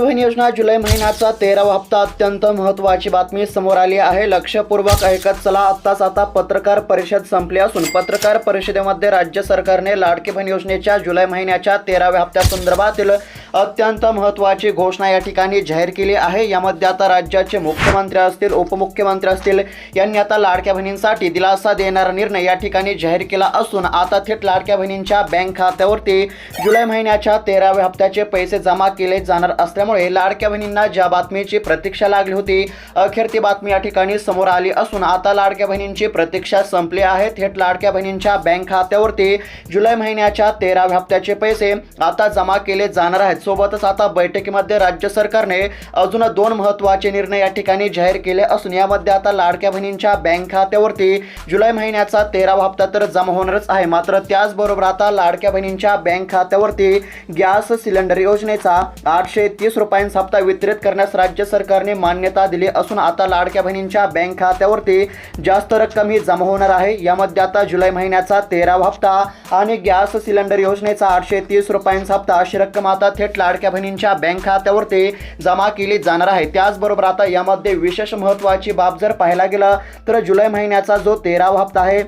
बहीण योजना जुलै महिन्याचा तेरावा हप्ता अत्यंत महत्त्वाची बातमी समोर आली आहे. लक्षपूर्वक ऐकत चला. आत्ताच आता पत्रकार परिषद संपली असून पत्रकार परिषदेमध्ये राज्य सरकारने लाडकी बहीण योजनेच्या जुलै महिन्याच्या तेराव्या हप्त्यासंदर्भातील अत्यंत महत्त्वाची घोषणा या ठिकाणी जाहीर केली आहे. यामध्ये आता राज्याचे मुख्यमंत्री असतील उपमुख्यमंत्री असतील यांनी आता लाडक्या बहिणींसाठी दिलासा देणारा निर्णय या ठिकाणी जाहीर केला असून आता थेट लाडक्या बहिणींच्या बँक खात्यावरती जुलै महिन्याच्या तेराव्या हप्त्याचे पैसे जमा केले जाणार असल्यामुळे लाडक्या बहिणींना ज्या बातमीची प्रतीक्षा लागली होती अखेर ती बातमी या ठिकाणी समोर आली असून आता लाडक्या बहिणींची प्रतीक्षा संपली आहे थेट लाडक्या बहिणींच्या बँक खात्यावरती जुलै महिन्याच्या तेराव्या हप्त्याचे पैसे आता जमा केले जाणार आहेत. सोबतच आता बैठकीमध्ये राज्य सरकारने अजून दोन महत्त्वाचे निर्णय या ठिकाणी जाहीर केले असून यामध्ये आता लाडक्या बहिणींच्या बँक खात्यावरती जुलै महिन्याचा तेरावा हप्ता तर जमा होणारच आहे. मात्र त्याचबरोबर आता लाडक्या बहिणींच्या बँक खात्यावरती गॅस सिलेंडर योजनेचा आठशे तीस रुपयांचा हप्ता वितरित करण्यास राज्य सरकारने मान्यता दिली असून आता लाडक्या बहिणींच्या बँक खात्यावरती जास्त रक्कम ही जमा होणार आहे. यामध्ये आता जुलै महिन्याचा तेरावा हप्ता आणि गॅस सिलेंडर योजनेचा आठशे तीस रुपयांचा हप्ता अशी रक्कम आता थेट लाडक्या बहिणींच्या बँक खात्यावरती जमा केली जाणार आहे. त्याचबरोबर आता यामध्ये विशेष महत्त्वाची बाब जर पाहायला गेलं तर जुलै महिन्याचा जो तेरावा हप्ता आहे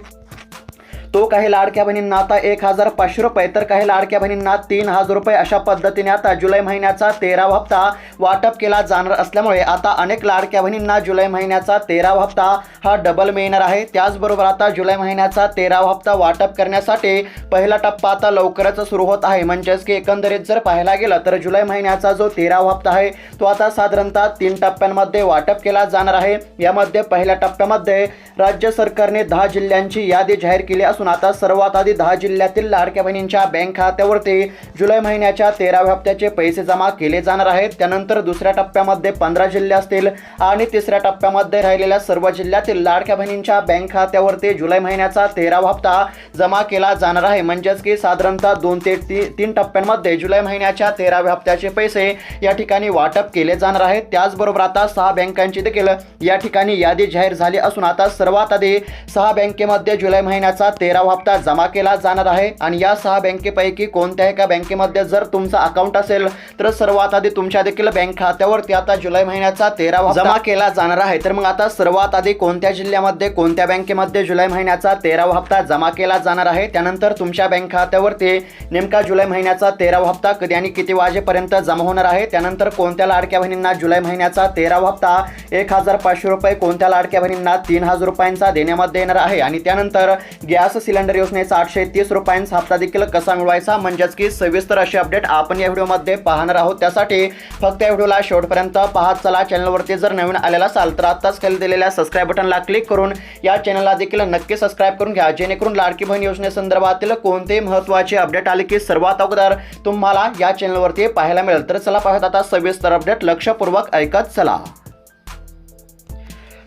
तो काही लाडक्या बहिणींना आता एक हजार पाचशे रुपये तर काही लाडक्या बहिणींना तीन हजार रुपये अशा पद्धतीने आता जुलै महिन्याचा तेरावा हप्ता वाटप केला जाणार असल्यामुळे आता अनेक लाडक्या बहिणींना जुलै महिन्याचा तेरावा हप्ता हा डबल मिळणार आहे. त्याचबरोबर आता जुलै महिन्याचा तेरावा हप्ता वाटप करण्यासाठी पहिला टप्पा आता लवकरच सुरू होत आहे. म्हणजेच की एकंदरीत जर पाहायला गेलं तर जुलै महिन्याचा जो तेरावा हप्ता आहे तो आता साधारणतः तीन टप्प्यांमध्ये वाटप केला जाणार आहे. यामध्ये पहिल्या टप्प्यामध्ये राज्य सरकारने दहा जिल्ह्यांची यादी जाहीर केली असून आता सर्वात आधी दहा जिल्ह्यातील लाडक्या बहिणींच्या बँक खात्यावरती जुलै महिन्याच्या तेराव्या हप्त्याचे पैसे जमा केले जाणार आहेत. त्यानंतर दुसऱ्या टप्प्यामध्ये पंधरा जिल्हे असतील आणि तिसऱ्या टप्प्यामध्ये राहिलेल्या सर्व जिल्ह्यातील लाडक्या बहिणींच्या बँक खात्यावरती जुलै महिन्याचा तेरावा हप्ता जमा केला जाणार आहे. म्हणजेच की साधारणतः दोन ते ती तीन टप्प्यांमध्ये जुलै महिन्याच्या तेराव्या हप्त्याचे पैसे या ठिकाणी वाटप केले जाणार आहेत. त्याचबरोबर आता सहा बँकांची देखील या ठिकाणी यादी जाहीर झाली असून आता सर्वात आधी सहा बँकेमध्ये जुलै महिन्याचा तेरावा हप्ता जमा केला जाणार आहे. आणि या सहा बँकेपैकी कोणत्याही एका बँकेमध्ये जर तुमचं अकाउंट असेल तर सर्वात आधी तुमच्या देखील बँक खात्यावरती आता जुलै महिन्याचा तेरावा जमा केला जाणार आहे. तर मग आता सर्वात आधी कोणत्या जिल्ह्यामध्ये कोणत्या बँकेमध्ये जुलै महिन्याचा तेरावा हप्ता जमा केला जाणार आहे? त्यानंतर तुमच्या बँक खात्यावरती नेमका जुलै महिन्याचा तेरावा हप्ता कधी आणि किती वाजेपर्यंत जमा होणार आहे? त्यानंतर कोणत्या लाडक्या बहिणींना जुलै महिन्याचा तेरावा हप्ता एक हजार पाचशे रुपये कोणत्या लाडक्या बहिणींना तीन हजार रुपयांचा देण्यामध्ये येणार आहे? आणि त्यानंतर गॅस सिलेंडर योजनेचा आठशे तीस रुपयांचा हप्ता देखील कसा मिळवायचा? म्हणजेच की सविस्तर अशी अपडेट आपण या व्हिडिओमध्ये पाहणार आहोत. त्यासाठी फक्त या व्हिडिओला शेवटपर्यंत पाहत चला. चॅनलवरती जर नवीन आलेला असाल तर आत्ताच खाली दिलेल्या सबस्क्राईब बटनला क्लिक करून या चॅनलला देखील नक्की सबस्क्राईब करून घ्या. जेणेकरून लाडकी बहीण योजनेसंदर्भातील कोणतेही महत्त्वाचे अपडेट आले की सर्वात अगोदर तुम्हाला या चॅनलवरती पाहायला मिळेल. तर चला पाहत आता सविस्तर अपडेट. लक्षपूर्वक ऐकत चला.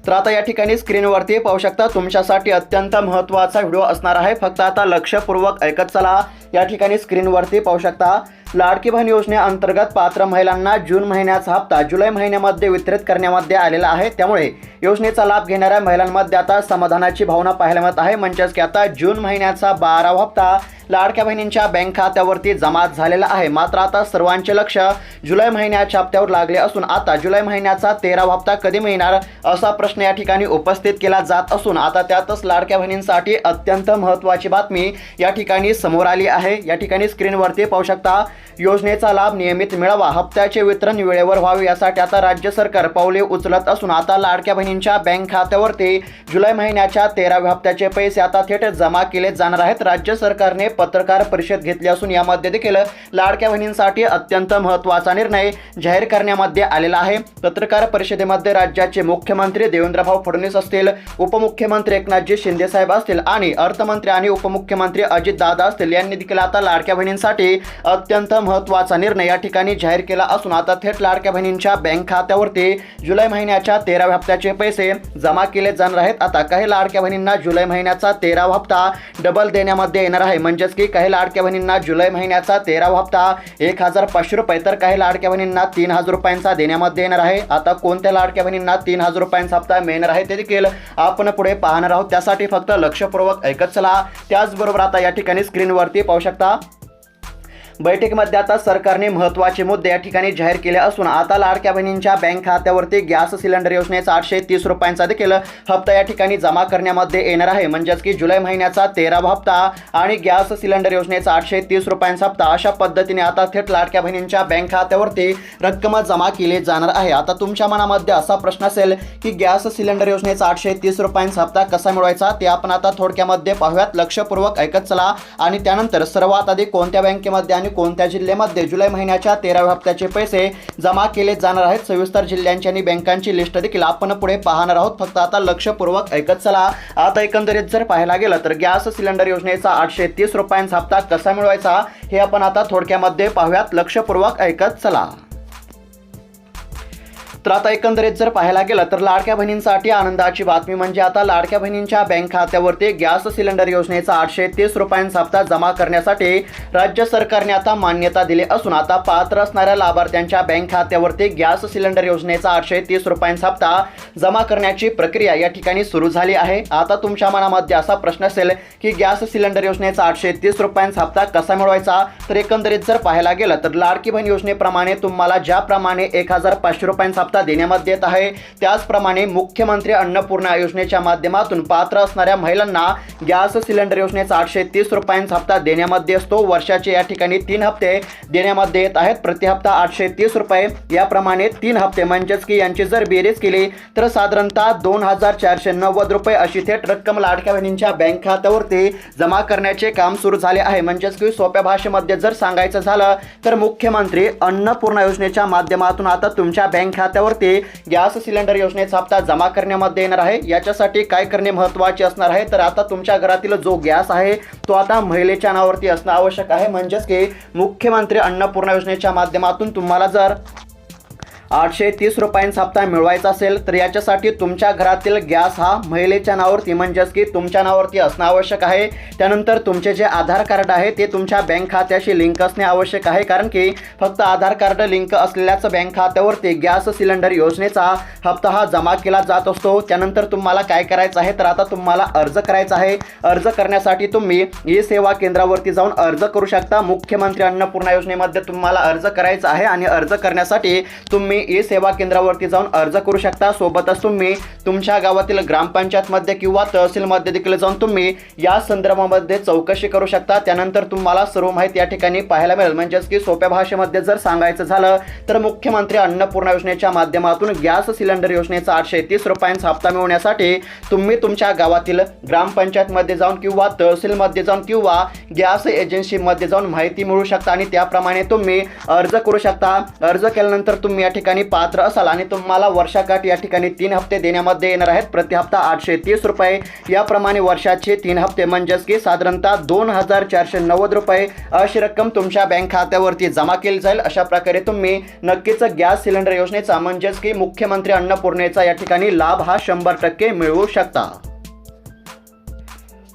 तर आता या ठिकाणी स्क्रीनवरती पाहू शकता तुमच्यासाठी अत्यंत महत्त्वाचा व्हिडिओ असणार आहे. फक्त आता लक्षपूर्वक ऐकत चला. या ठिकाणी स्क्रीनवरती पाहू शकता लाडकी बहीण योजनेअंतर्गत पात्र महिलांना जून महिन्याचा हप्ता जुलै महिन्यामध्ये वितरित करण्यामध्ये आलेला आहे. त्यामुळे योजनेचा लाभ घेणाऱ्या महिलांमध्ये आता समाधानाची भावना पाहायला मिळत आहे. म्हणजेच की आता जून महिन्याचा बारावा हप्ता लाडक्या बहिणींच्या बँक खात्यावरती जमा झालेला आहे. मात्र आता सर्वांचे लक्ष जुलै महिन्याच्या हप्त्यावर लागले असून आता जुलै महिन्याचा तेरावा हप्ता कधी मिळणार असा प्रश्न या ठिकाणी उपस्थित केला जात असून आता त्यातच लाडक्या बहिणींसाठी अत्यंत महत्त्वाची बातमी या ठिकाणी समोर आली आहे. या ठिकाणी स्क्रीनवरती पाहू शकता योजनेचा लाभ नियमित मिळावा हप्त्याचे वितरण वेळेवर व्हावे यासाठी आता राज्य सरकार पावले उचलत असून आता लाडक्या बहिणींच्या बँक खात्यावरती जुलै महिन्याच्या तेराव्या हप्त्याचे पैसे आता थेट जमा केले जाणार आहेत. राज्य सरकारने पत्रकार परिषद घेतली असून यामध्ये देखील लाडक्या बहिणींसाठी अत्यंत महत्त्वाचा निर्णय जाहीर करण्यामध्ये आलेला आहे. पत्रकार परिषदेमध्ये राज्याचे मुख्यमंत्री देवेंद्रभाऊ फडणवीस असतील उपमुख्यमंत्री एकनाथजी शिंदेसाहेब असतील आणि अर्थमंत्री आणि उपमुख्यमंत्री अजितदादा असतील यांनी देखील आता लाडक्या बहिणींसाठी अत्यंत महत्त्वाचा निर्णय या ठिकाणी जाहीर केला असून आता थेट लाडक्या बहिणींच्या बँक खात्यावरती जुलै महिन्याच्या तेराव्या हप्त्याचे पैसे जमा केले जाणार आहेत. आता काही लाडक्या बहिणींना जुलै महिन्याचा तेरावा हप्ता डबल देण्यामध्ये येणार आहे. म्हणजेच की काही लाडक्या बहिणींना जुलै महिन्याचा तेरावा हप्ता एक हजार पाचशे रुपये तर काही लाडक्या बहिणींना तीन हजार रुपयांचा देण्यामध्ये येणार आहे. आता कोणत्या लाडक्या बहिणींना तीन हजार रुपयांचा हप्ता मिळणार आहे ते देखील आपण पुढे पाहणार आहोत. त्यासाठी फक्त लक्षपूर्वक ऐकत चला. त्याचबरोबर आता या ठिकाणी स्क्रीनवरती पाहू शकता बैठकीमध्ये आता सरकारने महत्त्वाचे मुद्दे या ठिकाणी जाहीर केले असून आता लाडक्या बहिणींच्या बँक खात्यावरती गॅस सिलेंडर योजनेचा आठशे तीस रुपयांचा देखील हप्ता या ठिकाणी जमा करण्यामध्ये येणार आहे. म्हणजेच की जुलै महिन्याचा तेरावा हप्ता आणि गॅस सिलेंडर योजनेचा आठशे तीस रुपयांचा हप्ता अशा पद्धतीने आता थेट लाडक्या बहिणींच्या बँक खात्यावरती रक्कम जमा केली जाणार आहे. आता तुमच्या मनामध्ये असा प्रश्न असेल की गॅस सिलेंडर योजनेचा आठशे तीस रुपयांचा हप्ता कसा मिळवायचा? ते आपण आता थोडक्यामध्ये पाहूयात. लक्षपूर्वक ऐकत चला आणि त्यानंतर सर्वात आधी कोणत्या बँकेमध्ये आणि कोणत्या जिल्ह्यामध्ये जुलै महिन्याच्या तेराव्या हप्त्याचे पैसे जमा केले जाणार आहेत? सविस्तर जिल्ह्यांची आणि बँकांची लिस्ट देखील आपण पुढे पाहणार आहोत. फक्त आता लक्षपूर्वक ऐकत चला. आता एकंदरीत जर पाहायला गेलं तर गॅस सिलेंडर योजनेचा आठशे तीस रुपयांचा हप्ता कसा मिळवायचा? हे आपण आता थोडक्यामध्ये पाहूयात. लक्षपूर्वक ऐकत चला. तर आता एकंदरीत जर पाहायला गेलं तर लाडक्या बहिणींसाठी आनंदाची बातमी म्हणजे आता लाडक्या बहिणींच्या बँक खात्यावरती गॅस सिलेंडर योजनेचा आठशे तीस रुपयांचा हप्ता जमा करण्यासाठी राज्य सरकारने आता मान्यता दिली असून आता पात्र असणाऱ्या लाभार्थ्यांच्या बँक खात्यावरती गॅस सिलेंडर योजनेचा आठशे तीस रुपयांचा हप्ता जमा करण्याची प्रक्रिया या ठिकाणी सुरू झाली आहे. आता तुमच्या मनामध्ये असा प्रश्न असेल की गॅस सिलेंडर योजनेचा आठशे तीस रुपयांचा हप्ता कसा मिळवायचा? तर एकंदरीत जर पाहायला गेलं तर लाडकी बहीण योजनेप्रमाणे तुम्हाला ज्याप्रमाणे एक हजार पाचशे रुपयांचा हप्ता देण्यामध्ये येत आहे. त्याचप्रमाणे मुख्यमंत्री अन्नपूर्णा योजनेच्या माध्यमातून पात्र असणाऱ्या महिलांना गॅस सिलेंडर योजनेचा आठशे तीस रुपयांचा हप्ता देण्यामध्ये असतो. वर्षाचे या ठिकाणी तीन हप्ते देण्यामध्ये येत आहेत. प्रति हप्ता आठशे तीस रुपये. याप्रमाणे तीन हप्ते म्हणजेच की यांची जर बेरीज केली तर साधारणतः दोन हजार चारशे नव्वद रुपये अशी थेट रक्कम लाडक्या बहिणींच्या बँक खात्यावरती जमा करण्याचे काम सुरू झाले आहे. म्हणजेच की सोप्या भाषेमध्ये जर सांगायचं झालं तर मुख्यमंत्री अन्नपूर्णा योजनेच्या माध्यमातून आता तुमच्या बँक खात्यात खात्यावरती गॅस सिलेंडर योजनेचा हप्ता जमा करण्यामध्ये येणार आहे. याच्यासाठी काय करणे महत्त्वाचे असणार आहे? तर आता तुमच्या घरातील जो गॅस आहे तो आता महिलेच्या नावावरती असणं आवश्यक आहे. म्हणजेच की मुख्यमंत्री अन्नपूर्णा योजनेच्या माध्यमातून तुम्हाला जर आठशे तीस रुपयांचा हप्ता मिळवायचा असेल तर याच्यासाठी तुमच्या घरातील गॅस हा महिलेच्या नावावरती म्हणजेच की तुमच्या नावावरती असणं आवश्यक आहे. त्यानंतर तुमचे जे आधार कार्ड आहे ते तुमच्या बँक खात्याशी लिंक असणे आवश्यक आहे कारण की फक्त आधार कार्ड लिंक असलेल्याच बँक खात्यावरती गॅस सिलेंडर योजनेचा हप्ता हा जमा केला जात असतो. त्यानंतर तुम्हाला काय करायचं आहे तर आता तुम्हाला अर्ज करायचा आहे. अर्ज करण्यासाठी तुम्ही ई सेवा केंद्रावरती जाऊन अर्ज करू शकता. मुख्यमंत्री अन्नपूर्णा योजनेमध्ये तुम्हाला अर्ज करायचा आहे आणि अर्ज करण्यासाठी तुम्ही ई सेवा केंद्रावरती जाऊन अर्ज करू शकता. सोबतच तुम्ही तुमच्या गावातील ग्रामपंचायतमध्ये किंवा तहसीलमध्ये देखील जाऊन तुम्ही या संदर्भामध्ये चौकशी करू शकता. त्यानंतर तुम्हाला सर्व माहिती या ठिकाणी पाहायला मिळेल. म्हणजेच की सोप्या भाषेमध्ये जर सांगायचं झालं तर मुख्यमंत्री अन्नपूर्णा योजनेच्या माध्यमातून गॅस सिलेंडर योजनेचा आठशे तीस रुपयांचा हप्ता मिळवण्यासाठी तुम्ही तुमच्या गावातील ग्रामपंचायतमध्ये जाऊन किंवा तहसीलमध्ये जाऊन किंवा गॅस एजन्सीमध्ये जाऊन माहिती मिळू शकता. आणि त्याप्रमाणे तुम्ही अर्ज करू शकता. अर्ज केल्यानंतर तुम्ही या ठिकाणी ठिकाणी पात्र असाल आणि तुम्हाला वर्षाकाठ या ठिकाणी तीन हप्ते देण्यामध्ये येणार आहेत. प्रति हप्ता आठशे तीस रुपये. याप्रमाणे वर्षाचे तीन हप्ते म्हणजेच की साधारणतः दोन हजार चारशे नव्वद रुपये अशी रक्कम तुमच्या बँक खात्यावरती जमा केली जाईल. अशा प्रकारे तुम्ही नक्कीच गॅस सिलेंडर योजनेचा म्हणजेच की मुख्यमंत्री अन्नपूर्णेचा या ठिकाणी लाभ हा शंभर टक्के मिळवू शकता.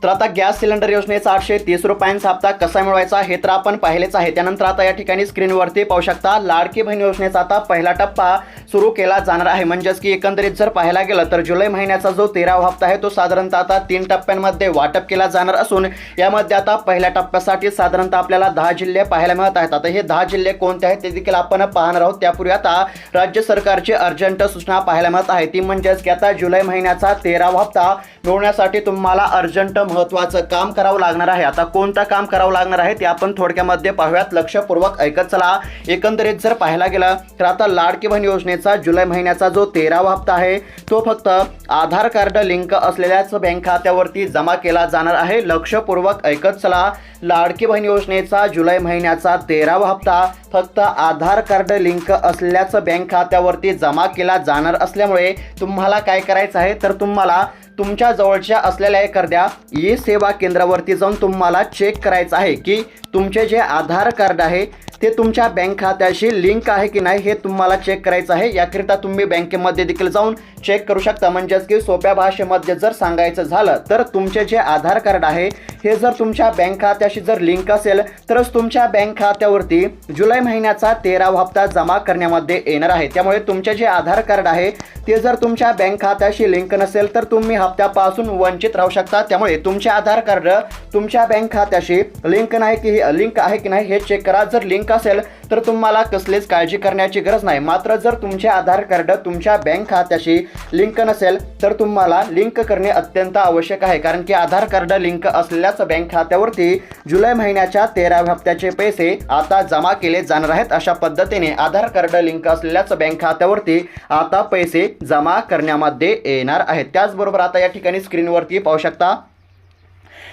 तर आता गॅस सिलेंडर योजनेचा आठशे तीस रुपयांचा हप्ता कसा मिळवायचा हे तर आपण पाहिलेच आहे. त्यानंतर आता या ठिकाणी स्क्रीनवरती पाहू शकता लाडकी बहीण योजनेचा आता पहिला टप्पा सुरू केला जाणार आहे. म्हणजेच की एकंदरीत जर पाहायला गेलं तर जुलै महिन्याचा जो तेरावा हप्ता आहे तो साधारणतः आता तीन टप्प्यांमध्ये वाटप केला जाणार असून यामध्ये आता पहिल्या टप्प्यासाठी साधारणतः आपल्याला दहा जिल्हे पाहायला मिळत आहेत. आता हे दहा जिल्हे कोणते आहेत ते देखील आपण पाहणार आहोत. त्यापूर्वी आता राज्य सरकारची अर्जंट सूचना पाहायला मिळत आहे. ती म्हणजेच की आता जुलै महिन्याचा तेरावा हप्ता मिळवण्यासाठी तुम्हाला अर्जंट महत्त्वाचं काम करावं लागणार आहे. आता कोणतं काम करावं लागणार आहे ते आपण थोडक्यामध्ये पाहूयात. लक्षपूर्वक ऐकत चला. एकंदरीत जर पाहायला गेलं तर आता लाडकी बहीण योजनेचा जुलै महिन्याचा जो तेरावा हप्ता आहे तो फक्त आधार कार्ड लिंक असलेल्याच बँक खात्यावरती जमा केला जाणार आहे. लक्षपूर्वक ऐकत चला. लाडकी बहीण योजनेचा जुलै महिन्याचा तेरावा हप्ता फक्त आधार कार्ड लिंक असल्याचं बँक खात्यावरती जमा केला जाणार असल्यामुळे तुम्हाला काय करायचं आहे? तर तुम्हाला तुमच्या जवळच्या असलेल्या एखाद्या ई सेवा केंद्रावरती जाऊन तुम्हाला चेक करायचं आहे की तुमचे जे आधार कार्ड आहे ते तुमच्या बँक खात्याशी लिंक आहे की नाही हे तुम्हाला चेक करायचं आहे. याकरिता तुम्ही बँकेमध्ये देखील जाऊन चेक करू शकता. म्हणजेच की सोप्या भाषेमध्ये जर सांगायचं झालं तर तुमचे जे आधार कार्ड आहे हे जर तुमच्या बँक खात्याशी जर लिंक असेल तरच तुमच्या बँक खात्यावरती जुलै महिन्याचा तेरावा हप्ता जमा करण्यामध्ये येणार आहे. त्यामुळे तुमचे जे आधार कार्ड आहे ते जर तुमच्या बँक खात्याशी लिंक नसेल तर तुम्ही हप्त्यापासून वंचित राहू शकता. त्यामुळे तुमचे आधार कार्ड तुमच्या बँक खात्याशी लिंक नाही की लिंक आहे की नाही हे चेक करा. जर लिंक असेल तर तुम्हाला कसलीच काळजी करण्याची गरज नाही. मात्र जर तुमचे आधार कार्ड तुमच्या बँक खात्याशी लिंक नसेल तर तुम्हाला लिंक करणे अत्यंत आवश्यक आहे. कारण की आधार कार्ड लिंक असलेल्याच बँक खात्यावरती जुलै महिन्याच्या तेराव्या हप्त्याचे पैसे आता जमा केले जाणार आहेत. अशा पद्धतीने आधार कार्ड लिंक असलेल्याच बँक खात्यावरती आता पैसे जमा करण्यामध्ये येणार आहेत. त्याचबरोबर आता या ठिकाणी स्क्रीनवरती पाहू शकता.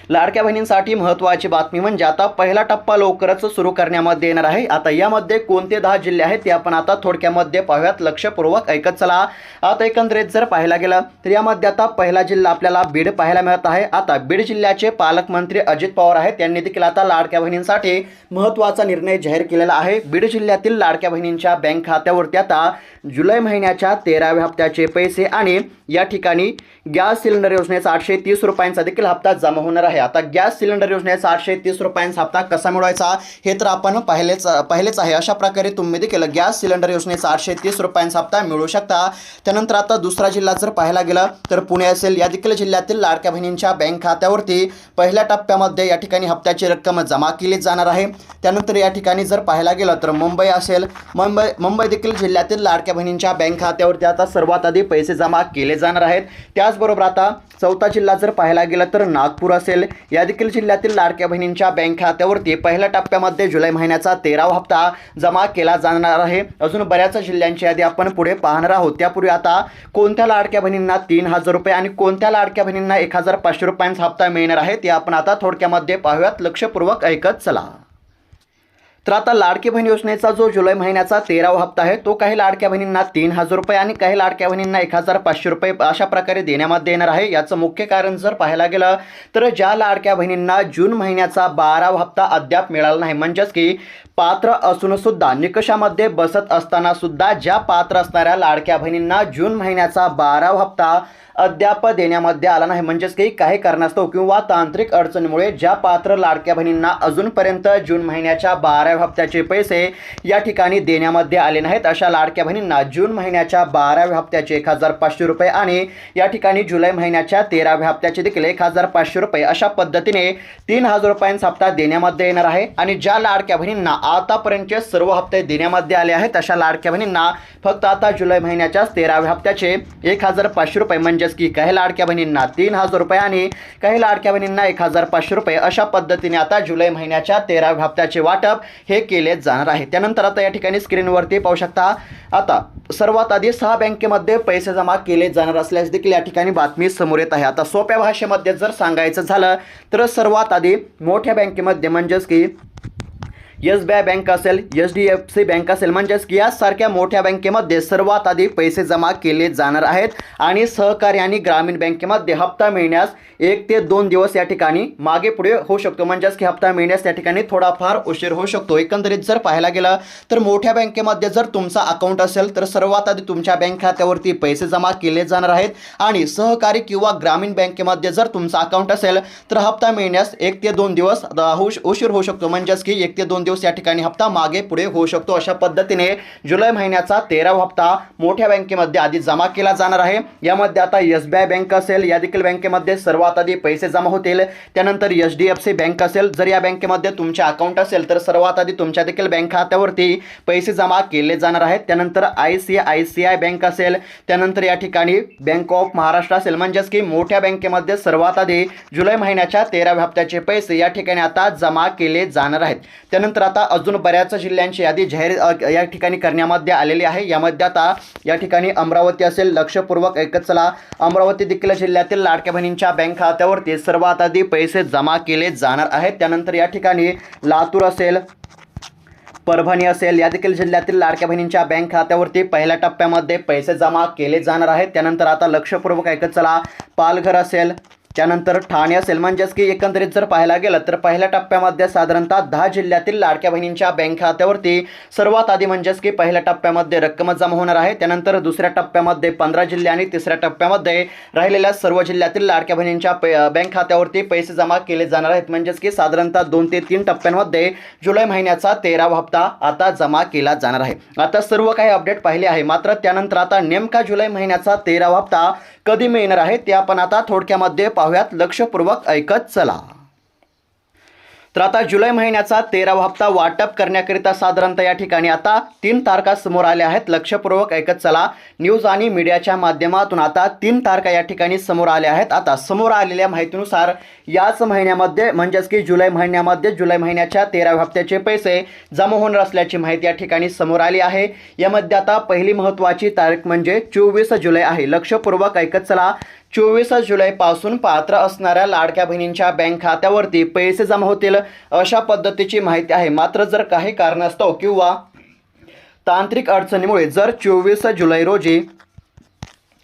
लाडक्या बहिणींसाठी महत्त्वाची बातमी म्हणजे आता पहिला टप्पा लवकरच सुरू करण्यामध्ये येणार आहे. आता यामध्ये कोणते दहा जिल्हे आहेत ते आपण आता थोडक्यामध्ये पाहूयात. लक्षपूर्वक ऐकत चला. आता एकंदरीत जर पाहायला गेलं तर यामध्ये आता पहिला जिल्हा आपल्याला बीड पाहायला मिळत आहे. आता बीड जिल्ह्याचे पालकमंत्री अजित पवार आहेत. त्यांनी देखील आता लाडक्या बहिणींसाठी महत्त्वाचा निर्णय जाहीर केलेला आहे. बीड जिल्ह्यातील लाडक्या बहिणींच्या बँक खात्यावरती आता जुलै महिन्याच्या तेराव्या हप्त्याचे पैसे आणि या ठिकाणी गॅस सिलेंडर योजनेचा आठशे तीस रुपयांचा देखील हप्ता जमा होणार आहे. आता गॅस सिलेंडर योजनेचा आठशे तीस रुपयांचा हप्ता कसा मिळवायचा हे तर आपण पाहिलेच पाहिलेच आहे. अशा प्रकारे तुम्ही देखील गॅस सिलेंडर योजनेचा आठशे तीस रुपयांचा हप्ता मिळू शकता. त्यानंतर आता दुसरा जिल्हा जर पाहायला गेला तर पुणे असेल. या देखील जिल्ह्यातील लाडक्या बहिणींच्या बँक खात्यावरती पहिल्या टप्प्यामध्ये या ठिकाणी हप्त्याची रक्कम जमा केली जाणार आहे. त्यानंतर या ठिकाणी जर पाहायला गेलं तर मुंबई असेल. मुंबई मुंबई देखील जिल्ह्यातील लाडक्या बहिणींच्या बँक खात्यावरती आता सर्वात आधी पैसे जमा केले जाणार आहेत. त्याचबरोबर आता चौथा जिल्हा जर पाहायला गेला तर नागपूर असेल. या देखील जिल्ह्यातील लाडक्या बहिणींच्या बँक खात्यावरती पहिल्या टप्प्यामध्ये जुलै महिन्याचा तेरावा हप्ता जमा केला जाणार आहे. अजून बऱ्याच जिल्ह्यांची यादी आपण पुढे पाहणार आहोत. त्यापूर्वी आता कोणत्या लाडक्या बहिणींना तीन हजार रुपये आणि कोणत्या लाडक्या बहिणींना एक हजार पाचशे रुपयांचा हप्ता मिळणार आहे ते आपण आता थोडक्यामध्ये पाहूयात. लक्षपूर्वक ऐकत चला. तर आता लाडकी बहीण योजनेचा जो जुलै महिन्याचा तेरावा हप्ता आहे तो काही लाडक्या बहिणींना तीन हजार रुपये आणि काही लाडक्या बहिणींना एक हजार पाचशे रुपये अशा प्रकारे देण्यामध्ये येणार आहे. याचं मुख्य कारण जर पाहायला गेलं तर ज्या लाडक्या बहिणींना जून महिन्याचा बारावा हप्ता अद्याप मिळाला नाही म्हणजेच की पात्र असून सुद्धा निकषामध्ये बसत असताना सुद्धा ज्या पात्र असणाऱ्या लाडक्या बहिणींना जून महिन्याचा बारावा हप्ता अद्याप देण्यामध्ये आला नाही. म्हणजेच की काही कारणास्तव किंवा तांत्रिक अडचणीमुळे ज्या पात्र लाडक्या बहिणींना अजूनपर्यंत जून महिन्याच्या बाराव्या हप्त्याचे पैसे या ठिकाणी देण्यामध्ये आले नाहीत अशा लाडक्या बहिणींना जून महिन्याच्या बाराव्या हप्त्याचे एक हजार पाचशे रुपये आणि या ठिकाणी जुलै महिन्याच्या तेराव्या हप्त्याचे देखील एक हजार पाचशे रुपये अशा पद्धतीने तीन हजार रुपयांचा हप्ता देण्यामध्ये येणार आहे. आणि ज्या लाडक्या बहिणींना आतापर्यंतचे सर्व हप्ते देण्यामध्ये आले आहेत अशा लाडक्या बहिणींना फक्त आता जुलै महिन्याच्या तेराव्या हप्त्याचे एक हजार पाचशे रुपये म्हणजेच की काही लाडक्या बहिणींना तीन हजार रुपये आणि काही लाडक्या बहिणींना एक हजार पाचशे रुपये अशा पद्धतीने आता जुलै महिन्याच्या तेराव्या हप्त्याचे वाटप हे केले जाणार आहे. त्यानंतर आता या ठिकाणी स्क्रीनवरती पाहू शकता आता सर्वात आधी सहा बँकेमध्ये पैसे जमा केले जाणार असल्यास देखील या ठिकाणी बातमी समोर येत आहे. आता सोप्या भाषेमध्ये जर सांगायचं झालं तर सर्वात आधी मोठ्या बँकेमध्ये म्हणजेच की एस बी आय बँक असेल H D F C bank असेल म्हणजेच की यासारख्या मोठ्या बँकेमध्ये सर्वात आधी पैसे जमा केले जाणार आहेत आणि सहकारी आणि ग्रामीण बँकेमध्ये हप्ता मिळण्यास एक ते दोन दिवस या ठिकाणी मागे पुढे होऊ शकतो. म्हणजेच की हप्ता मिळण्यास या ठिकाणी थोडाफार उशीर होऊ शकतो. एकंदरीत जर पाहायला गेलं तर मोठ्या बँकेमध्ये जर तुमचा अकाउंट असेल तर सर्वात आधी तुमच्या बँक खात्यावरती पैसे जमा केले जाणार आहेत आणि सहकारी किंवा ग्रामीण बँकेमध्ये जर तुमचा अकाउंट असेल तर हप्ता मिळण्यास एक ते दोन दिवस होऊ उशीर होऊ शकतो. म्हणजेच की एक ते दोन दिवस या ठिकाणी हप्ता मागे पुढे होऊ शकतो. अशा पद्धतीने जुलै महिन्याचा तेरावा हप्ता मोठ्या बँकेमध्ये आधी जमा केला जाणार आहे. यामध्ये आता एस बी आय बँक असेल या देखील बँकेमध्ये सर्वात आधी पैसे जमा होतील. त्यानंतर H D F C bank असेल जर या बँकेमध्ये तुमचे अकाउंट असेल तर सर्वात आधी तुमच्या देखील बँक खात्यावरती पैसे जमा केले जाणार आहेत. त्यानंतर I C I C I bank असेल त्यानंतर या ठिकाणी बँक ऑफ महाराष्ट्र असेल. म्हणजेच की मोठ्या बँकेमध्ये सर्वात आधी जुलै महिन्याच्या तेराव्या हप्त्याचे पैसे या ठिकाणी आता जमा केले जाणार आहेत. त्यानंतर आता अजून बऱ्याच जिल्ह्यांची यादी जाहीर या ठिकाणी करण्यामध्ये आलेली आहे. यामध्ये आता या ठिकाणी अमरावती असेल लक्षपूर्वक ऐकत चला. अमरावती देखील जिल्ह्यातील लाडक्या बहिणींच्या बँक खात्यावरती सर्वात आधी पैसे जमा केले जाणार आहेत. त्यानंतर या ठिकाणी लातूर असेल परभणी असेल या देखील जिल्ह्यातील लाडक्या बहिणींच्या बँक खात्यावरती पहिल्या टप्प्यामध्ये पैसे जमा केले जाणार आहेत. त्यानंतर आता लक्षपूर्वक ऐकत चला. पालघर असेल त्यानंतर ठाणे असेल म्हणजेच की एकंदरीत जर पाहायला गेलं तर पहिल्या टप्प्यामध्ये साधारणतः दहा जिल्ह्यातील लाडक्या बहिणींच्या बँक खात्यावरती सर्वात आधी म्हणजेच की पहिल्या टप्प्यामध्ये रक्कम जमा होणार आहे. त्यानंतर दुसऱ्या टप्प्यामध्ये पंधरा जिल्हे आणि तिसऱ्या टप्प्यामध्ये राहिलेल्या सर्व जिल्ह्यातील लाडक्या बहिणींच्या बँक खात्यावरती पैसे जमा केले जाणार आहेत. म्हणजेच की साधारणतः दोन ते तीन टप्प्यांमध्ये जुलै महिन्याचा तेरावा हप्ता आता जमा केला जाणार आहे. आता सर्व काही अपडेट पाहिले आहे. मात्र त्यानंतर आता नेमका जुलै महिन्याचा तेरावा हप्ता कधी मिळणार आहे ते आपण आता थोडक्यामध्ये पाहूयात. लक्षपूर्वक ऐकत चला. तर आता जुलै महिन्याचा तेरावा हप्ता वाटप करण्याकरिता साधारणतः या ठिकाणी आता तीन तारखा समोर आल्या आहेत. लक्षपूर्वक ऐकत चला. न्यूज आणि मीडियाच्या माध्यमातून आता तीन तारखा या ठिकाणी समोर आल्या आहेत. आता समोर आलेल्या माहितीनुसार याच महिन्यामध्ये म्हणजेच की जुलै महिन्यामध्ये जुलै महिन्याच्या तेराव्या हप्त्याचे पैसे जमा होणार असल्याची माहिती या ठिकाणी समोर आली आहे. यामध्ये आता पहिली महत्त्वाची तारीख म्हणजे चोवीस जुलै आहे. लक्षपूर्वक ऐकत चला. चोवीस जुलैपासून पात्र असणाऱ्या लाडक्या बहिणींच्या बँक खात्यावरती पैसे जमा होतील अशा पद्धतीची माहिती आहे. मात्र जर काही कारणास्तव किंवा तांत्रिक अडचणीमुळे जर चोवीस जुलै रोजी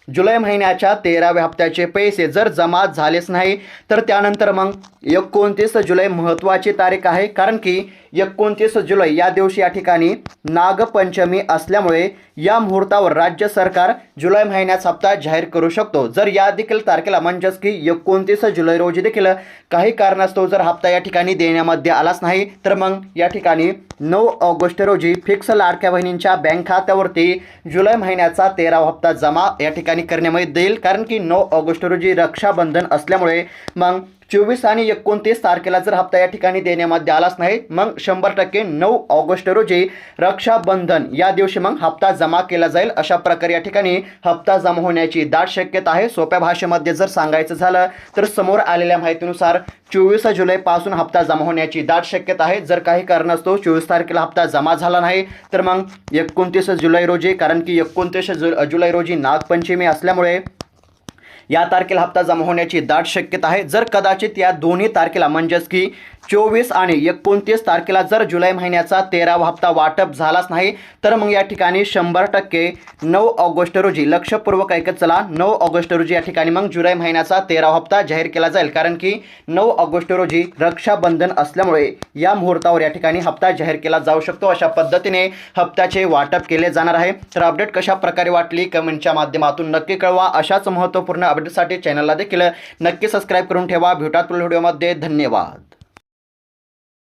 जुलै महिन्याच्या तेराव्या हप्त्याचे पैसे जर जमा झालेच नाही तर त्यानंतर मग एकोणतीस जुलै महत्त्वाची तारीख आहे. कारण की एकोणतीस जुलै या दिवशी या ठिकाणी नागपंचमी असल्यामुळे या मुहूर्तावर राज्य सरकार जुलै महिन्याचा हप्ता जाहीर करू शकतो. जर या देखील तारखेला म्हणजेच की एकोणतीस जुलै रोजी देखील काही कारणास्तव जर हप्ता या ठिकाणी देण्यामध्ये आलाच नाही तर मग या ठिकाणी नऊ ऑगस्ट रोजी फिक्स लाडक्या बहिणींच्या बँक खात्यावरती जुलै महिन्याचा तेरावा हप्ता जमा या ठिकाणी करण्यामध्ये देईल. कारण की नऊ ऑगस्ट रोजी रक्षाबंधन असल्यामुळे मग चोवीस आणि एकोणतीस तारखेला जर हप्ता या ठिकाणी देण्यामध्ये आलाच नाही मग शंभर टक्के नऊ ऑगस्ट रोजी रक्षाबंधन या दिवशी मग हप्ता जमा केला जाईल अशा प्रकारे या ठिकाणी हप्ता जमा होण्याची दाट शक्यता आहे. सोप्या भाषेमध्ये जर सांगायचं झालं तर समोर आलेल्या माहितीनुसार चोवीस जुलैपासून हप्ता जमा होण्याची दाट शक्यता आहे. जर काही कारणास्तव चोवीस तारखेला हप्ता जमा झाला नाही तर मग एकोणतीस जुलै रोजी कारण की एकोणतीस जु जुलै रोजी नागपंचमी असल्यामुळे या तारखेला हप्ता जमा होण्याची दाट शक्यता आहे. जर कदाचित या दोन्ही तारखेला म्हणजेच की चोवीस आणि एकोणतीस तारखेला जर जुलै महिन्याचा तेरावा हप्ता वाटप झालाच नाही तर मग या ठिकाणी शंभर टक्के नऊ ऑगस्ट रोजी लक्षपूर्वक ऐकत चला नऊ ऑगस्ट रोजी या ठिकाणी मग जुलै महिन्याचा तेरावा हप्ता जाहीर केला जाईल. कारण की नऊ ऑगस्ट रोजी रक्षाबंधन असल्यामुळे या मुहूर्तावर या ठिकाणी हप्ता जाहीर केला जाऊ शकतो. अशा पद्धतीने हप्त्याचे वाटप केले जाणार आहे. तर अपडेट कशा प्रकारे वाटली कमेंटच्या माध्यमातून नक्की कळवा. अशाच महत्त्वपूर्ण अपडेटसाठी चॅनलला देखील नक्की सबस्क्राईब करून ठेवा. भेटात पुढील व्हिडिओमध्ये धन्यवाद.